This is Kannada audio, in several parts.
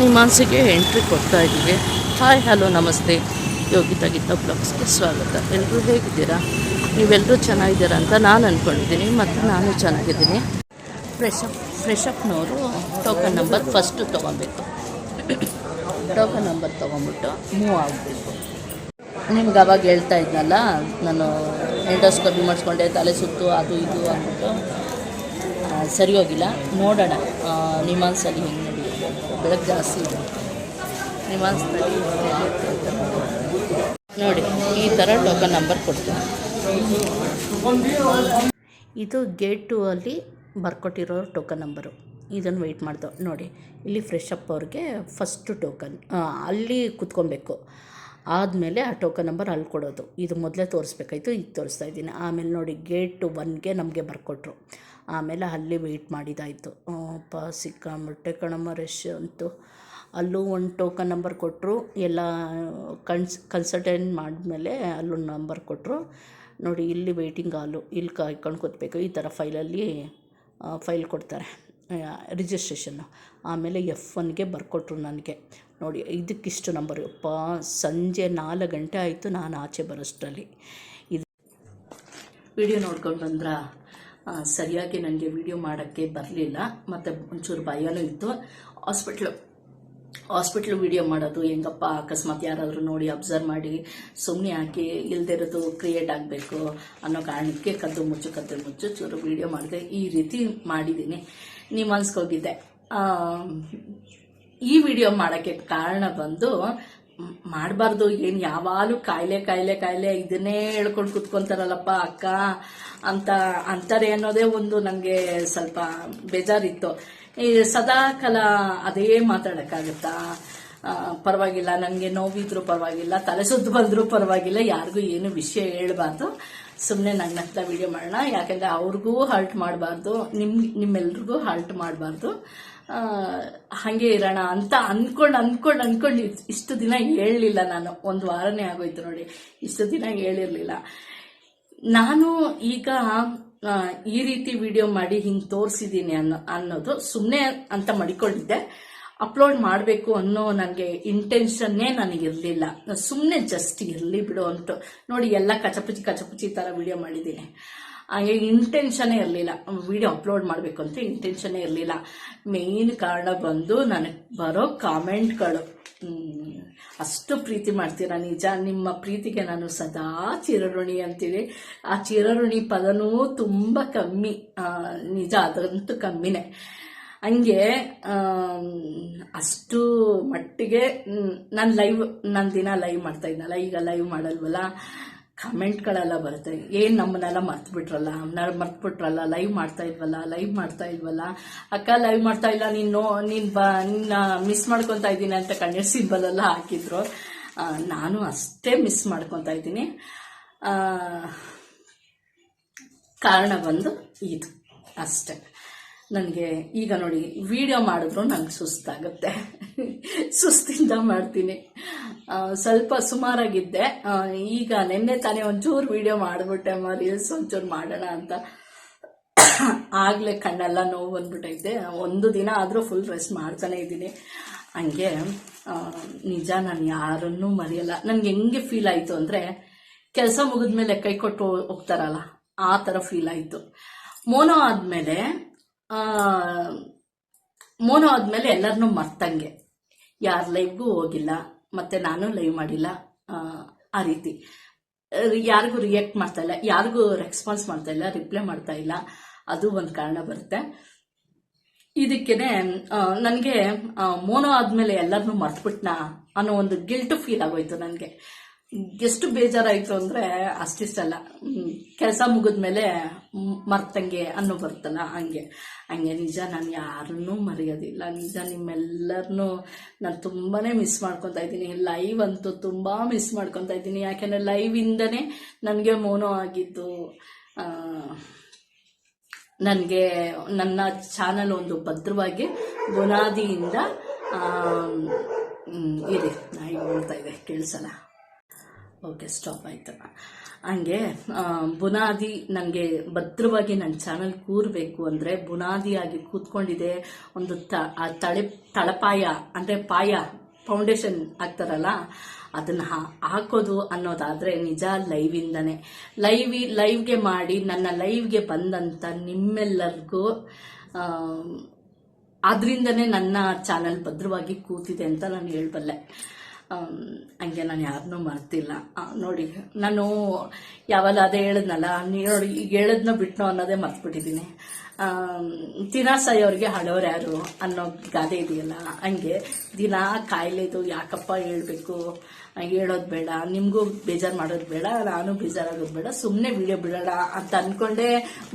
ನಿಮಾನ್ಸಿಗೆ ಎಂಟ್ರಿ ಕೊಡ್ತಾ ಇದ್ದೀವಿ. ಹಾಯ್ ಹಲೋ ನಮಸ್ತೆ. ಯೋಗಿತಾ ಗೀತಾ ಬ್ಲಾಗ್ಸ್ಗೆ ಸ್ವಾಗತ. ಎಲ್ಲರೂ ಹೇಗಿದ್ದೀರಾ? ನೀವೆಲ್ಲರೂ ಚೆನ್ನಾಗಿದ್ದೀರಾ ಅಂತ ನಾನು ಅಂದ್ಕೊಂಡಿದ್ದೀನಿ ಮತ್ತು ನಾನು ಚೆನ್ನಾಗಿದ್ದೀನಿ. ಫ್ರೆಶ್ ಅಪ್ ಫ್ರೆಶ್ ಅಪ್ನವರು ಟೋಕನ್ ನಂಬರ್ ಫಸ್ಟು ತೊಗೊಬೇಕು. ಟೋಕನ್ ನಂಬರ್ ತೊಗೊಂಬಿಟ್ಟು ಮೂವ್ ಆಗಬೇಕು. ನಿಮ್ಗೆ ಅವಾಗ ಹೇಳ್ತಾ ಇದ್ನಲ್ಲ ನಾನು ಎಂಡೋಸ್ಕೋಪಿ ಮಾಡಿಸ್ಕೊಂಡೆ ತಲೆ ಸುತ್ತು ಅದು ಇದು ಅಂದ್ಬಿಟ್ಟು ಸರಿ ಹೋಗಿಲ್ಲ ನೋಡೋಣ ನಿಮ್ಮ ಹೆಂಗೆ ಬೆಳಗ್ಗೆ ಜಾಸ್ತಿ ಇದೆ. ನಿವಾಸದಲ್ಲಿ ನೋಡಿ, ಈ ಥರ ಟೋಕನ್ ನಂಬರ್ ಕೊಡ್ತೀನಿ. ಇದು ಗೇಟ್ ಟು ಅಲ್ಲಿ ಬರ್ಕೊಟ್ಟಿರೋ ಟೋಕನ್ ನಂಬರು ಇದನ್ನು ವೆಯ್ಟ್ ಮಾಡ್ದು. ನೋಡಿ, ಇಲ್ಲಿ ಫ್ರೆಶ್ ಅಪ್ ಅವ್ರಿಗೆ ಫಸ್ಟು ಟೋಕನ್ ಅಲ್ಲಿ ಕುತ್ಕೊಬೇಕು. ಆದಮೇಲೆ ಆ ಟೋಕನ್ ನಂಬರ್ ಅಲ್ಲಿ ಕೊಡೋದು. ಇದು ಮೊದಲೇ ತೋರಿಸ್ಬೇಕಾಯ್ತು, ಈಗ ತೋರಿಸ್ತಾ ಇದ್ದೀನಿ. ಆಮೇಲೆ ನೋಡಿ ಗೇಟ್ ಒನ್ಗೆ ನಮಗೆ ಬರ್ಕೊಟ್ರು. ಆಮೇಲೆ ಅಲ್ಲಿ ವೆಯ್ಟ್ ಮಾಡಿದಾಯಿತು. ಅಪ್ಪ ಸಿಕ್ಕಾಪಟ್ಟೆ ಕಣಮ್ಮ ರಶ್ ಅಂತು. ಅಲ್ಲೂ ಒಂದು ಟೋಕನ್ ನಂಬರ್ ಕೊಟ್ಟರು ಎಲ್ಲ ಕನ್ಸ್ ಕನ್ಸಲ್ಟೆಂಟ್ ಮಾಡಿದ್ಮೇಲೆ ಅಲ್ಲೊಂದು ನಂಬರ್ ಕೊಟ್ಟರು ನೋಡಿ, ಇಲ್ಲಿ ವೆಯ್ಟಿಂಗ್ ಹಾಲು, ಇಲ್ಲಿ ಕಾಯ್ಕೊಂಡು ಕೂತ್ಬೇಕು. ಈ ಥರ ಫೈಲಲ್ಲಿ ಫೈಲ್ ಕೊಡ್ತಾರೆ. ರಿಜಿಸ್ಟ್ರೇಷನ್ನು ಆಮೇಲೆ ಎಫ್ ಒನ್ಗೆ ಬರ್ಕೊಟ್ರು ನನಗೆ. ನೋಡಿ, ಇದಕ್ಕಿಷ್ಟು ನಂಬರ್ ಅಪ್ಪ ಸಂಜೆ ನಾಲ್ಕು ಗಂಟೆ ಆಯಿತು ನಾನು ಆಚೆ ಬರೋಷ್ಟರಲ್ಲಿ. ಇದು ವಿಡಿಯೋ ನೋಡ್ಕೊಂಡು ಬಂದ್ರ? ಸರಿಯಾಗಿ ನನಗೆ ವಿಡಿಯೋ ಮಾಡೋಕ್ಕೆ ಬರಲಿಲ್ಲ. ಮತ್ತು ಒಂಚೂರು ಭಯನೂ ಇತ್ತು. ಹಾಸ್ಪಿಟ್ಲು ಹಾಸ್ಪಿಟ್ಲು ವಿಡಿಯೋ ಮಾಡೋದು ಹೆಂಗಪ್ಪ? ಅಕಸ್ಮಾತ್ ಯಾರಾದರೂ ನೋಡಿ ಅಬ್ಸರ್ವ್ ಮಾಡಿ ಸುಮ್ಮನೆ ಹಾಕಿ ಇಲ್ದಿರೋದು ಕ್ರಿಯೇಟ್ ಆಗಬೇಕು ಅನ್ನೋ ಕಾರಣಕ್ಕೆ ಕದ್ದು ಮುಚ್ಚು ಕದ್ದು ಮುಚ್ಚು ಚೂರು ವಿಡಿಯೋ ಮಾಡಿದೆ. ಈ ರೀತಿ ಮಾಡಿದ್ದೀನಿ. ನೀವು ಹೋಗಿದ್ದೆ. ಈ ವಿಡಿಯೋ ಮಾಡೋಕ್ಕೆ ಕಾರಣ ಬಂದು ಮಾಡಬಾರ್ದು. ಏನು ಯಾವಾಗಲೂ ಕಾಯಿಲೆ ಕಾಯಿಲೆ ಕಾಯಿಲೆ ಇದನ್ನೇ ಹೇಳ್ಕೊಂಡು ಕುತ್ಕೊಂತಾರಲ್ಲಪ್ಪ ಅಕ್ಕ ಅಂತ, ಅಂತಾರೆ ಅನ್ನೋದೇ ಒಂದು ನನಗೆ ಸ್ವಲ್ಪ ಬೇಜಾರಿತ್ತು. ಈ ಸದಾ ಕಾಲ ಅದೇ ಮಾತಾಡೋಕ್ಕಾಗುತ್ತಾ? ಪರವಾಗಿಲ್ಲ ನನಗೆ ನೋವಿದ್ರು ಪರವಾಗಿಲ್ಲ, ತಲೆ ಸುದ್ದು ಬಂದರೂ ಪರವಾಗಿಲ್ಲ, ಯಾರಿಗೂ ಏನು ವಿಷಯ ಹೇಳ್ಬಾರ್ದು. ಸುಮ್ಮನೆ ನನ್ನ ಹತ್ರ ವಿಡಿಯೋ ಮಾಡೋಣ. ಯಾಕಂದರೆ ಅವ್ರಿಗೂ ಹಾಲ್ಟ್ ಮಾಡಬಾರ್ದು. ನಿಮ್, ನಿಮ್ಮೆಲ್ರಿಗೂ ಹಾಲ್ಟ್ ಮಾಡಬಾರ್ದು. ಹಾಗೆ ಇರೋಣ ಅಂತ ಅನ್ಕೊಂಡು ಅನ್ಕೊಂಡು ಅನ್ಕೊಂಡು ಇಷ್ಟು ದಿನ ಹೇಳಲಿಲ್ಲ ನಾನು. ಒಂದು ವಾರನೇ ಆಗೋಯ್ತು ನೋಡಿ. ಇಷ್ಟು ದಿನ ಹೇಳಿರಲಿಲ್ಲ. ನಾನು ಈಗ ಈ ರೀತಿ ವಿಡಿಯೋ ಮಾಡಿ ಹಿಂಗೆ ತೋರಿಸಿದ್ದೀನಿ ಅನ್ನೋ, ಅನ್ನೋದು ಸುಮ್ಮನೆ ಅಂತ ಮಡಿಕೊಂಡಿದ್ದೆ. ಅಪ್ಲೋಡ್ ಮಾಡಬೇಕು ಅನ್ನೋ ನನಗೆ ಇಂಟೆನ್ಷನ್ನೇ ನನಗಿರಲಿಲ್ಲ ಸುಮ್ಮನೆ ಜಸ್ಟ್ ಇರಲಿ ಬಿಡು ಅಂತ. ನೋಡಿ, ಎಲ್ಲ ಕಚಪುಚಿ ಕಚಪುಚಿ ಥರ ವಿಡಿಯೋ ಮಾಡಿದ್ದೀನಿ ಹಾಗೆ ಇಂಟೆನ್ಷನ್ನೇ ಇರಲಿಲ್ಲ. ವಿಡಿಯೋ ಅಪ್ಲೋಡ್ ಮಾಡಬೇಕು ಅಂತ ಇಂಟೆನ್ಷನ್ನೇ ಇರಲಿಲ್ಲ. ಮೇನ್ ಕಾರಣ ಬಂದು ನನಗೆ ಬರೋ ಕಾಮೆಂಟ್ಗಳು ಅಷ್ಟು ಪ್ರೀತಿ ಮಾಡ್ತೀರಾ ನಿಜ? ನಿಮ್ಮ ಪ್ರೀತಿಗೆ ನಾನು ಸದಾ ಚಿರಋಣಿ ಅಂತೀವಿ ಆ ಚಿರಋಣಿ ಪದನೂ ತುಂಬ ಕಮ್ಮಿ. ನಿಜ, ಅದಂತೂ ಕಮ್ಮಿನೇ. ಹಂಗೆ ಅಷ್ಟು ಮಟ್ಟಿಗೆ ನಾನು ಲೈವ್ ನಾನು ದಿನ ಲೈವ್ ಮಾಡ್ತಾ ಇದ್ನಲ್ಲ, ಈಗ ಲೈವ್ ಮಾಡಲ್ವಲ್ಲ? ಕಮೆಂಟ್ಗಳೆಲ್ಲ ಬರುತ್ತೆ. ಏನು ನಮ್ಮನ್ನೆಲ್ಲ ಮರ್ತು ಬಿಟ್ರಲ್ಲ ಮರ್ತು ಬಿಟ್ರಲ್ಲ ಲೈವ್ ಮಾಡ್ತಾ ಇಲ್ವಲ್ಲ ಲೈವ್ ಮಾಡ್ತಾ ಇಲ್ವಲ್ಲ ಅಕ್ಕ ಲೈವ್ ಮಾಡ್ತಾ ಇಲ್ಲ, ನೀನು ನೀನು ಬ, ನಿನ್ನ ಮಿಸ್ ಮಾಡ್ಕೊತಾ ಇದ್ದೀನಿ ಅಂತ ಕಣ್ಣೀರ್ ಸಿಂಬಲೆಲ್ಲ ಹಾಕಿದ್ರು ನಾನು ಅಷ್ಟೇ ಮಿಸ್ ಮಾಡ್ಕೊತಾ ಇದ್ದೀನಿ. ಕಾರಣ ಬಂದು ಇದು. ಅಷ್ಟೇ. ನನಗೆ ಈಗ ನೋಡಿ ವಿಡಿಯೋ ಮಾಡಿದ್ರು ನಂಗೆ ಸುಸ್ತಾಗುತ್ತೆ. ಸುಸ್ತಿಂದ ಮಾಡ್ತೀನಿ. ಸ್ವಲ್ಪ ಸುಮಾರಾಗಿದ್ದೆ. ಈಗ ನಿನ್ನೆ ತಾನೇ ಒಂಚೂರು ವಿಡಿಯೋ ಮಾಡಿಬಿಟ್ಟೆ, ಅಮ್ಮ ರೀಲ್ಸ್ ಒಂಚೂರು ಮಾಡೋಣ ಅಂತ. ಆಗಲೇ ಕಣ್ಣೆಲ್ಲ ನೋವು ಬಂದ್ಬಿಟ್ಟೈತೆ ಒಂದು ದಿನ ಆದರೂ ಫುಲ್ ರೆಸ್ಟ್ ಮಾಡ್ತಾನೆ ಇದ್ದೀನಿ. ಹಂಗೆ ನಿಜ ನಾನು ಯಾರನ್ನೂ ಮರೆಯಲ್ಲ. ನನಗೆ ಹೆಂಗೆ ಫೀಲ್ ಆಯಿತು ಅಂದರೆ, ಕೆಲಸ ಮುಗಿದ್ಮೇಲೆ ಕೈ ಕೊಟ್ಟು ಹೋಗ್ತಾರಲ್ಲ, ಆ ಥರ ಫೀಲ್ ಆಯಿತು. ಮೋನೋ ಆದಮೇಲೆ ಮೋನೋ ಆದಮೇಲೆ ಎಲ್ಲರನ್ನೂ ಮರ್ತಂಗೆ. ಯಾರ ಲೈಫ್ಗೂ ಹೋಗಿಲ್ಲ. ಮತ್ತೆ ನಾನು ಲೈವ್ ಮಾಡಿಲ್ಲ ಆ, ರೀತಿ. ಯಾರಿಗೂ ರಿಯಾಕ್ಟ್ ಮಾಡ್ತಾ ಇಲ್ಲ ಯಾರಿಗೂ ರೆಸ್ಪಾನ್ಸ್ ಮಾಡ್ತಾ ಇಲ್ಲ ರಿಪ್ಲೈ ಮಾಡ್ತಾ ಇಲ್ಲ. ಅದು ಒಂದು ಕಾರಣ ಬರುತ್ತೆ. ಇದಕ್ಕೇನೆ ನನಗೆ ಮೋನೋ ಆದಮೇಲೆ ಎಲ್ಲರನ್ನೂ ಮರ್ತ್ಬಿಟ್ನಾ ಅನ್ನೋ ಒಂದು ಗಿಲ್ಟ್ ಫೀಲ್ ಆಗೋಯ್ತು ನನಗೆ. ಎಷ್ಟು ಬೇಜಾರಾಯಿತು ಅಂದರೆ ಅಷ್ಟಿಷ್ಟಲ್ಲ. ಕೆಲಸ ಮುಗಿದ್ಮೇಲೆ ಮೇಲೆ ಮರ್ತಂಗೆ ಅನ್ನೋ ಬರ್ತಲ್ಲ ಹಂಗೆ. ಹಂಗೆ ನಿಜ, ನಾನು ಯಾರನ್ನೂ ಮರೆಯೋದಿಲ್ಲ. ನಿಜ ನಿಮ್ಮೆಲ್ಲರನ್ನೂ ನಾನು ತುಂಬಾ ಮಿಸ್ ಮಾಡ್ಕೊತಾ ಇದ್ದೀನಿ. ಲೈವ್ ಅಂತೂ ತುಂಬ ಮಿಸ್ ಮಾಡ್ಕೊತಾ ಇದ್ದೀನಿ. ಯಾಕೆಂದರೆ ಲೈವಿಂದನೇ ನನಗೆ ಮೋನೋ ಆಗಿದ್ದು ನನಗೆ ನನ್ನ ಚಾನಲ್ ಒಂದು ಭದ್ರವಾಗಿ ಬುನಾದಿಯಿಂದ ಇದೆ ನಾಯಿ ಹೇಳ್ತಾ ಇದೆ ಕೇಳಿಸಲ್ಲ. ಓಕೆ ಸ್ಟಾಪ್ ಆಯ್ತಪ್ಪ ಹಂಗೆ ಬುನಾದಿ ನನಗೆ ಭದ್ರವಾಗಿ ನನ್ನ ಚಾನಲ್ ಕೂರಬೇಕು ಅಂದರೆ ಬುನಾದಿಯಾಗಿ ಕೂತ್ಕೊಂಡಿದೆ ಒಂದು ತ, ಆ ತಳೆ, ತಳಪಾಯ, ಅಂದರೆ ಪಾಯ ಫೌಂಡೇಶನ್ ಹಾಕ್ತಾರಲ್ಲ, ಅದನ್ನ ಹಾಕೋದು ಅನ್ನೋದಾದರೆ ನಿಜ ಲೈವಿಂದನೇ ಲೈವ್ ಲೈವ್ಗೆ ಮಾಡಿ ನನ್ನ ಲೈವ್ಗೆ ಬಂದಂಥ ನಿಮ್ಮೆಲ್ಲರಿಗೂ ಅದರಿಂದನೇ ನನ್ನ ಚಾನಲ್ ಭದ್ರವಾಗಿ ಕೂತಿದೆ ಅಂತ ನಾನು ಹೇಳಬಲ್ಲೆ. ಹಂಗೆ ನಾನು ಯಾರನ್ನೂ ಮರ್ತಿಲ್ಲ. ನೋಡಿ, ನಾನು ಯಾವಾಗ ಅದೇ ಹೇಳಿದ್ನಲ್ಲ ನೋಡಿ ಈಗ ಹೇಳದ್ನ ಬಿಟ್ನೋ ಅನ್ನೋದೇ ಮರ್ತ್ಬಿಟ್ಟಿದ್ದೀನಿ. ತಿನಾಸಾಯಿ ಅವ್ರಿಗೆ ಹಳೋರು ಯಾರು ಅನ್ನೋ ಗಾದೆ ಇದೆಯಲ್ಲ, ಹಂಗೆ ದಿನ ಕಾಯಿಲೆದು ಯಾಕಪ್ಪ ಹೇಳ್ಬೇಕು, ಹೇಳೋದು ಬೇಡ, ನಿಮಗೂ ಬೇಜಾರು ಮಾಡೋದು ಬೇಡ, ನಾನು ಬೇಜಾರಾಗೋದು ಬೇಡ ಸುಮ್ಮನೆ ವಿಡಿಯೋ ಬಿಡೋಣ ಅಂತ ಅಂದ್ಕೊಂಡೆ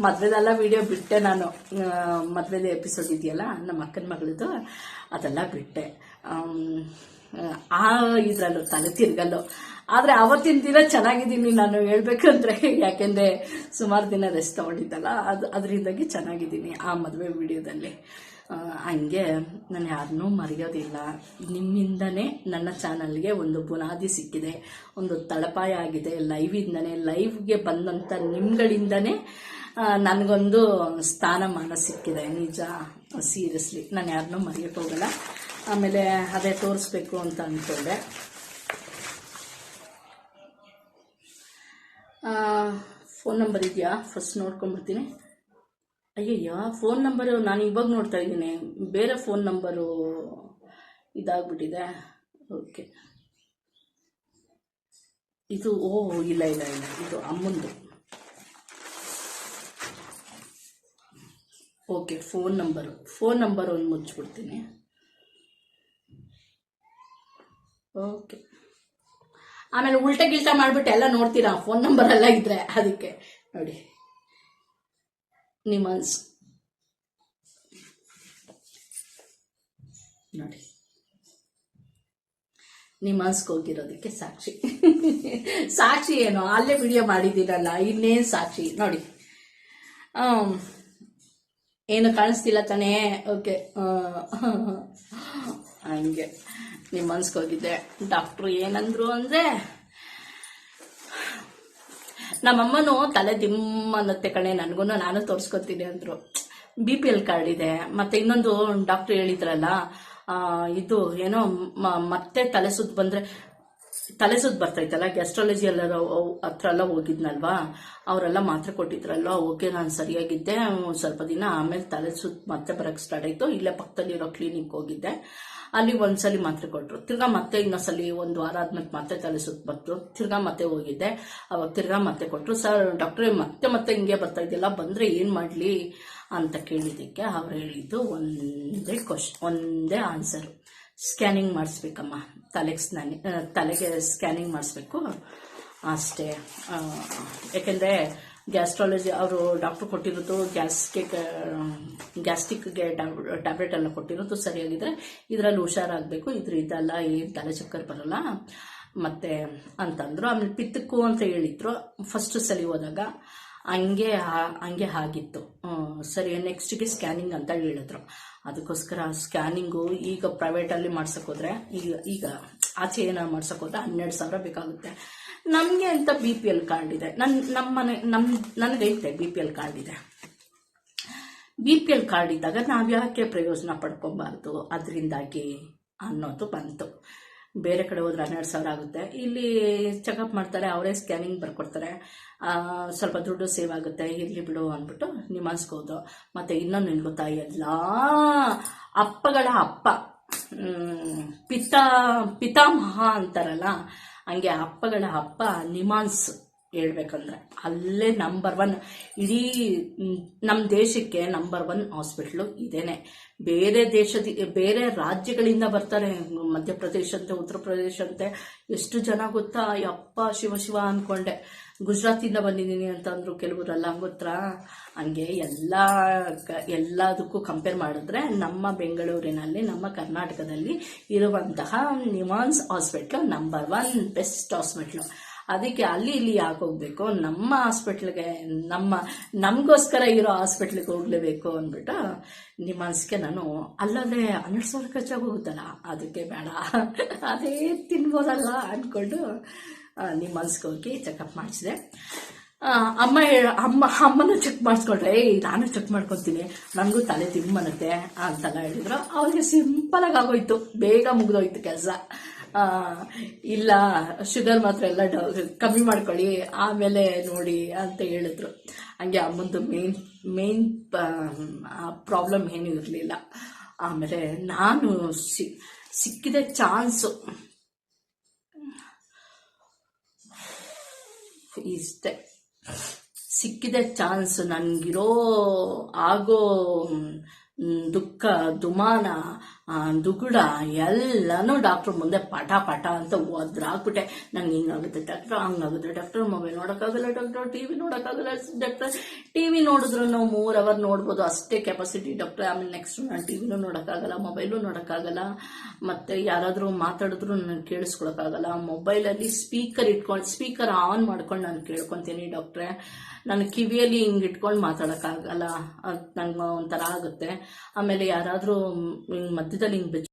ಮದ್ವೆದೆಲ್ಲ ವಿಡಿಯೋ ಬಿಟ್ಟೆ ನಾನು. ಮದ್ವೆದ ಎಪಿಸೋಡ್ ಇದೆಯಲ್ಲ, ನಮ್ಮ ಅಕ್ಕನ ಮಗಳದು, ಅದೆಲ್ಲ ಬಿಟ್ಟೆ. ಆ ಇದ್ರಲ್ಲೂ ತಲೆ ತಿರ್ಗಲ್ಲು ಆದ್ರೆ ಅವತ್ತಿನ ದಿನ ಚೆನ್ನಾಗಿದ್ದೀನಿ ನಾನು ಹೇಳ್ಬೇಕಂದ್ರೆ, ಯಾಕೆಂದ್ರೆ ಸುಮಾರು ದಿನ ರೆಸ್ಟ್ ತಗೊಂಡಿದ್ದಲ್ಲ, ಅದು ಅದರಿಂದಾಗಿ ಚೆನ್ನಾಗಿದ್ದೀನಿ ಆ ಮದುವೆ ವಿಡಿಯೋದಲ್ಲಿ. ಹಂಗೆ ನಾನು ಯಾರನ್ನೂ ಮರೆಯೋದಿಲ್ಲ. ನಿಮ್ಮಿಂದನೇ ನನ್ನ ಚಾನಲ್ಗೆ ಒಂದು ಬುನಾದಿ ಸಿಕ್ಕಿದೆ, ಒಂದು ತಳಪಾಯ ಆಗಿದೆ ಲೈವಿಂದನೇ ಲೈವ್ಗೆ ಬಂದಂಥ ನಿಮ್ಗಳಿಂದನೇ ನನಗೊಂದು ಸ್ಥಾನಮಾನ ಸಿಕ್ಕಿದೆ, ನಿಜ ಸೀರಿಯಸ್ಲಿ. ನಾನು ಯಾರನ್ನೂ ಮರೆಯೋಕೆ ಹೋಗಲ್ಲ. ಆಮೇಲೆ ಅದೇ ತೋರಿಸ್ಬೇಕು ಅಂತ ಅಂದ್ಕೊಂಡೆ ಫೋನ್ ನಂಬರ್ ಇದೆಯಾ? ಫಸ್ಟ್ ನೋಡ್ಕೊಂಬರ್ತೀನಿ ಅಯ್ಯಯ್ಯೋ, ಫೋನ್ ನಂಬರು ನಾನು ಇವಾಗ ನೋಡ್ತಾ ಇದ್ದೀನಿ. ಬೇರೆ ಫೋನ್ ನಂಬರು ಇದಾಗ್ಬಿಟ್ಟಿದೆ. ಓಕೆ. ಇದು ಓ, ಇಲ್ಲ ಇಲ್ಲ ಇಲ್ಲ. ಇದು ಅಮ್ಮಂದು. Okay phone number phone number ಒಂದು ಮುಚ್ಚಿಬಿಡ್ತೀನಿ. ಓಕೆ. ಆಮೇಲೆ ಉಲ್ಟಾ ಗಿಲ್ಟಾ ಮಾಡಿಬಿಟ್ಟು ಎಲ್ಲ ನೋಡ್ತೀರಾ? ಫೋನ್ ನಂಬರ್ ಎಲ್ಲ ಇದ್ರೆ ಅದಕ್ಕೆ. ನೋಡಿ. ನಿಮನ್ಸ್ ನೋಡಿ. ನಿಮಾನ್ಸ್ಗೆ ಹೋಗಿರೋದಕ್ಕೆ ಸಾಕ್ಷಿ. ಸಾಕ್ಷಿ ಏನು? ಅಲ್ಲೇ ವಿಡಿಯೋ ಮಾಡಿದ್ದೀರಲ್ಲ, ಇನ್ನೇನು ಸಾಕ್ಷಿ? ನೋಡಿ. ಏನು ಕಾಣಿಸ್ತಿಲ್ಲ ತಾನೇ? ಓಕೆ ಹಂಗೆ. ನಿಮ್ಮ ಮನ್ಸ್ಗೋಗಿದ್ದೆ ಡಾಕ್ಟ್ರು ಏನಂದ್ರು ಅಂದ್ರೆ, ನಮ್ಮಮ್ಮನು ತಲೆ ದಿಮ್ಮ ಅನ್ನತ್ತೆ ಕಣೆ. ನನಗೂ ನಾನು ತೋರಿಸ್ಕೊತೀನಿ ಅಂದ್ರು. ಬಿ ಪಿ ಎಲ್ ಕಾರ್ಡ್ ಇದೆ. ಮತ್ತೆ ಇನ್ನೊಂದು ಡಾಕ್ಟ್ರು ಹೇಳಿದ್ರಲ್ಲ ಇದು ಏನೋ ಮತ್ತೆ ತಲೆ ಸುತ್ತ ಬಂದ್ರೆ ತಲೆ ಸುತ್ತು ಬರ್ತೈತಲ್ಲ ಗ್ಯಾಸ್ಟ್ರಾಲಜಿ ಎಲ್ಲ ಹತ್ರ ಎಲ್ಲ ಹೋಗಿದ್ನಲ್ವಾ? ಅವರೆಲ್ಲ ಮಾತ್ರೆ ಕೊಟ್ಟಿದ್ರಲ್ವಾ? ಓಕೆ, ನಾನು ಸರಿಯಾಗಿದ್ದೆ. ಸ್ವಲ್ಪ ದಿನ ಆಮೇಲೆ ತಲೆ ಸುತ್ತು ಮತ್ತೆ ಬರಕ್ಕೆ ಸ್ಟಾರ್ಟ್ ಆಯ್ತು. ಇಲ್ಲೇ ಪಕ್ಕದಲ್ಲಿರೋ ಕ್ಲಿನಿಕ್ ಹೋಗಿದ್ದೆ. ಅಲ್ಲಿ ಒಂದ್ಸಲಿ ಮಾತ್ರೆ ಕೊಟ್ಟರು ತಿರ್ಗಾ ಮತ್ತೆ ಇನ್ನೊಂದ್ಸಲಿ ಒಂದು ವಾರ ಆದ್ಮೇಲೆ ಮತ್ತೆ ತಲೆ ಸುತ್ತು ಬಂತು. ತಿರ್ಗಾ ಮತ್ತೆ ಹೋಗಿದ್ದೆ. ಅವಾಗ ತಿರ್ಗಾ ಮತ್ತೆ ಕೊಟ್ಟರು ಸರ್ ಡಾಕ್ಟ್ರೇ ಮತ್ತೆ ಮತ್ತೆ ಹಿಂಗೆ ಬರ್ತಾ ಇದೆಯಲ್ಲ, ಬಂದ್ರೆ ಏನು ಮಾಡ್ಲಿ? ಅಂತ ಕೇಳಿದ್ದಕ್ಕೆ ಅವ್ರು ಹೇಳಿದ್ದು ಒಂದೇ ಕ್ವಶ್ ಒಂದೇ ಆನ್ಸರ್ ಸ್ಕ್ಯಾನಿಂಗ್ ಮಾಡಿಸ್ಬೇಕಮ್ಮ. ತಲೆಗೆ ಸ್ನಾನಿ ತಲೆಗೆ ಸ್ಕ್ಯಾನಿಂಗ್ ಮಾಡಿಸ್ಬೇಕು. ಅಷ್ಟೇ. ಯಾಕೆಂದರೆ ಗ್ಯಾಸ್ಟ್ರಾಲಜಿ, ಅವರು ಡಾಕ್ಟ್ರು ಕೊಟ್ಟಿರೋದು ಗ್ಯಾಸ್ಗೆ ಗ್ಯಾಸ್ಟಿಕ್ಗೆ ಟ್ಯಾಬ್ಲೆಟ್ ಎಲ್ಲ ಕೊಟ್ಟಿರೋದು ಸರಿಯಾಗಿದ್ದರೆ ಇದರಲ್ಲಿ ಹುಷಾರಾಗಬೇಕು. ಇದ್ರ ಇದೆಲ್ಲ ಏನು ತಲೆ ಚಕ್ಕರ್ ಬರಲ್ಲ. ಮತ್ತೆ ಅಂತಂದ್ರು. ಆಮೇಲೆ ಪಿತ್ತಕ್ಕೂ ಅಂತ ಹೇಳಿದ್ರು. ಫಸ್ಟ್ ಸಲಿ ಹೋದಾಗ ಹಂಗೆ ಹಂಗೆ ಆಗಿತ್ತು. ಸರಿ ನೆಕ್ಸ್ಟ್ಗೆ ಸ್ಕ್ಯಾನಿಂಗ್ ಅಂತ ಹೇಳಿದ್ರು. ಅದಕ್ಕೋಸ್ಕರ ಸ್ಕ್ಯಾನಿಂಗು ಈಗ ಪ್ರೈವೇಟಲ್ಲಿ ಹೋದ್ರೆ, ಈಗ ಈಗ ಆಚೆ ಮಾಡ್ಸಕ್ ಹೋದ್ರೆ ಹನ್ನೆರಡು ಸಾವಿರ ಬೇಕಾಗುತ್ತೆ. ನಮಗೆ ಅಂತ ಬಿ ಪಿ ಎಲ್ ಕಾರ್ಡ್ ಇದೆ? ನನ್ನ ನಮ್ಮ ಮನೆ ನಮ್ಮ ನನಗೈತೆ ಬಿ ಪಿ ಎಲ್ ಕಾರ್ಡ್ ಇದೆ. ಬಿ ಪಿ ಎಲ್ ಕಾರ್ಡ್ ಇದ್ದಾಗ ನಾವು ಯಾಕೆ ಪ್ರಯೋಜನ ಪಡ್ಕೊಬಾರ್ದು? ಅದರಿಂದಾಗಿ ಅನ್ನೋದು ಬಂತು. ಬೇರೆ ಕಡೆ ಹೋದ್ರೆ ಹನ್ನೆರಡು ಸಾವಿರ ಆಗುತ್ತೆ. ಇಲ್ಲಿ ಚೆಕಪ್ ಮಾಡ್ತಾರೆ, ಅವರೇ ಸ್ಕ್ಯಾನಿಂಗ್ ಬರ್ಕೊಡ್ತಾರೆ. ಸ್ವಲ್ಪ ದುಡ್ಡು ಸೇವ್ ಆಗುತ್ತೆ, ಇರ್ಲಿ ಬಿಡು ಅಂದ್ಬಿಟ್ಟು ನಿಮ್ಮನ್ಸ್ಕೋದು ಮತ್ತೆ ಇನ್ನೊಂದು ನಿನ್ ಗೊತ್ತಾ, ಎಲ್ಲ ಅಪ್ಪಗಳ ಅಪ್ಪ ಪಿತಾ, ಪಿತಾಮಹ ಅಂತಾರಲ್ಲ, ಹಂಗೆ ಅಪ್ಪಗಳ ಅಪ್ಪ ನಿಮಾನ್ಸ್. ಹೇಳ್ಬೇಕಂದ್ರೆ ಅಲ್ಲೇ ನಂಬರ್ ಒನ್ ಇಡೀ ನಮ್ಮ ದೇಶಕ್ಕೆ ನಂಬರ್ ಒನ್ ಹಾಸ್ಪಿಟ್ಲು ಇದೇನೆ. ಬೇರೆ ದೇಶದ, ಬೇರೆ ರಾಜ್ಯಗಳಿಂದ ಬರ್ತಾರೆ. ಮಧ್ಯಪ್ರದೇಶ ಅಂತೆ, ಉತ್ತರ ಪ್ರದೇಶ ಅಂತೆ. ಎಷ್ಟು ಜನ ಗೊತ್ತಾ? ಯಪ್ಪ ಶಿವ ಶಿವ ಅನ್ಕೊಂಡೆ. ಗುಜರಾತಿಂದ ಬಂದಿದ್ದೀನಿ ಅಂತಂದ್ರು ಕೆಲವರೆಲ್ಲ ಗೊತ್ತಾ? ಹಂಗೆ ಎಲ್ಲ ಎಲ್ಲದಕ್ಕೂ ಕಂಪೇರ್ ಮಾಡಿದ್ರೆ ನಮ್ಮ ಬೆಂಗಳೂರಿನಲ್ಲಿ, ನಮ್ಮ ಕರ್ನಾಟಕದಲ್ಲಿ ಇರುವಂತಹ NIMHANS hospital number one best hospital ಅದಕ್ಕೆ ಅಲ್ಲಿ ಇಲ್ಲಿ ಯಾಕೆ ಹೋಗ್ಬೇಕು? ನಮ್ಮ ಹಾಸ್ಪಿಟ್ಲ್ಗೆ ನಮ್ಮ, ನಮಗೋಸ್ಕರ ಇರೋ ಹಾಸ್ಪಿಟ್ಲಿಗೆ ಹೋಗ್ಲೇಬೇಕು ಅಂದ್ಬಿಟ್ಟು ನಿಮಾನ್ಸ್ಗೆ ನಾನು ಅಲ್ಲದೆ ಹನ್ನೆರಡು ಸಾವಿರ ಖರ್ಚಾಗೋಗುತ್ತಲ್ಲ ಅದಕ್ಕೆ ಬೇಡ. ಅದೇ ತಿನ್ಬೋದಲ್ಲ ಅಂದ್ಕೊಂಡು ನಿಮ್ಮ ಮನ್ಸಿಗೆ ಹೋಗಿ ಚೆಕಪ್ ಮಾಡಿಸಿದೆ. ಅಮ್ಮ ಅಮ್ಮ, ಅಮ್ಮನ ಚೆಕ್ ಮಾಡಿಸ್ಕೊಂಡ್ರೆ, ಏಯ್, ನಾನು ಚೆಕ್ ಮಾಡ್ಕೊತೀನಿ. ನನಗೂ ತಲೆ ತಿಮ್ಮನತ್ತೆ ಅಂತೆಲ್ಲ ಹೇಳಿದ್ರು. ಅವ್ರಿಗೆ ಸಿಂಪಲ್ ಆಗಿ ಆಗೋಯ್ತು. ಬೇಗ ಮುಗಿದೋಯ್ತು ಕೆಲಸ. ಇಲ್ಲ, ಶುಗರ್ ಮಾತ್ರ ಎಲ್ಲ ಕಮ್ಮಿ ಮಾಡ್ಕೊಳ್ಳಿ, ಆಮೇಲೆ ನೋಡಿ ಅಂತ ಹೇಳಿದ್ರು. ಹಂಗೆ ಅಮ್ಮಂದು ಮೇನ್ ಮೇನ್ ಪ್ರಾಬ್ಲಮ್ ಏನೂ ಇರಲಿಲ್ಲ. ಆಮೇಲೆ ನಾನು ಸಿ, ಸಿಕ್ಕಿದ ಚಾನ್ಸು ಇಷ್ಟೇ. ಸಿಕ್ಕಿದ ಚಾನ್ಸ್ ನನಗಿರೋ, ಆಗೋ ದುಃಖ, ದುಮಾನ ದುಗುಡ ಎಲ್ಲನೂ ಡಾಕ್ಟ್ರ್ ಮುಂದೆ ಪಟ ಪಟ ಅಂತ ಒದ್ರಾಕ್ಬಿಟ್ಟೆ ನಂಗೆ ಹಿಂಗಾಗುತ್ತೆ ಡಾಕ್ಟ್ರ್ ಹಂಗಾಗುತ್ತೆ ಡಾಕ್ಟರ್ ಮೊಬೈಲ್ ನೋಡೋಕ್ಕಾಗಲ್ಲ ಡಾಕ್ಟರ್ ಟಿ ವಿ ನೋಡೋಕ್ಕಾಗಲ್ಲ ಡಾಕ್ಟರ್ ಟಿ ವಿ ನೋಡಿದ್ರು ನಾವು ಮೂರ್ ಅವರ್ ನೋಡ್ಬೋದು. ಅಷ್ಟೇ ಕೆಪಾಸಿಟಿ ಡಾಕ್ಟರ್ ಆಮೇಲೆ ನೆಕ್ಸ್ಟ್ ನಾನು ಟಿ ವಿನೂ ನೋಡೋಕ್ಕಾಗಲ್ಲ ಮೊಬೈಲು ನೋಡೋಕ್ಕಾಗಲ್ಲ. ಮತ್ತು ಯಾರಾದರೂ ಮಾತಾಡಿದ್ರು ನಾನು ಕೇಳಿಸ್ಕೊಳಕ್ಕಾಗಲ್ಲ. ಮೊಬೈಲಲ್ಲಿ ಸ್ಪೀಕರ್ ಇಟ್ಕೊಂಡು ಸ್ಪೀಕರ್ ಆನ್ ಮಾಡ್ಕೊಂಡು ನಾನು ಕೇಳ್ಕೊತೀನಿ ಡಾಕ್ಟ್ರೆ ನಾನು ಕಿವಿಯಲ್ಲಿ ಹಿಂಗೆ ಇಟ್ಕೊಂಡು ಮಾತಾಡೋಕ್ಕಾಗಲ್ಲ. ಅದು ನಂಗೆ ಒಂಥರ ಆಗುತ್ತೆ. ಆಮೇಲೆ ಯಾರಾದರೂ ಹಿಂಗೆ ಮಧ್ಯದಲ್ಲಿ ಹಿಂಗೆ